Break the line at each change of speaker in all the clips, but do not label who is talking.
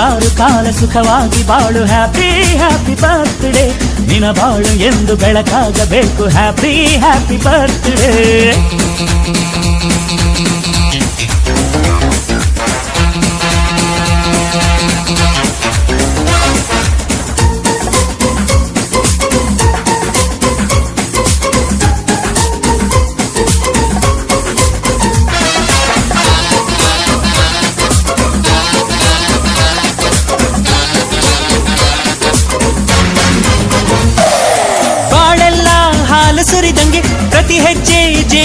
ನೂರಾರು ಕಾಲ ಸುಖವಾಗಿ ಬಾಳು ಹ್ಯಾಪಿ ಹ್ಯಾಪಿ ಬರ್ತ್ಡೇ ನಿನ ಬಾಳು ಎಂದು ಬೆಳಕಾಗಬೇಕು ಹ್ಯಾಪಿ ಹ್ಯಾಪಿ ಬರ್ತ್ಡೇ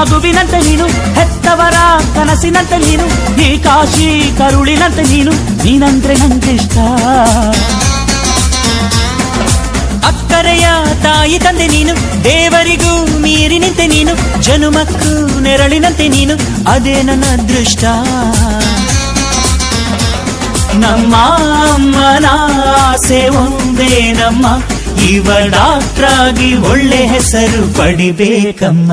ಮಗುವಿನಂತೆ ನೀನು ಹೆತ್ತವರ ಕನಸಿನಂತೆ ನೀನು ಈ ಕಾಶಿ ಕರುಳಿನಂತೆ ನೀನು ನೀನಂದ್ರೆ ನಂಗಿಷ್ಟ ಅಕ್ಕರೆಯ ತಾಯಿ ತಂದೆ ನೀನು ದೇವರಿಗೂ ಮೀರಿ ನಿಂತೆ ನೀನು ಜನುಮಕ್ಕೂ ನೆರಳಿನಂತೆ ನೀನು ಅದೇ ನನ್ನ ಅದೃಷ್ಟ ನಮ್ಮ ಅಮ್ಮನ ಆಸೆ ಒಂದೇ ನಮ್ಮ ಇವ ಡಾಕ್ಟ್ರಾಗಿ ಒಳ್ಳೆ ಹೆಸರು ಪಡಿಬೇಕಮ್ಮ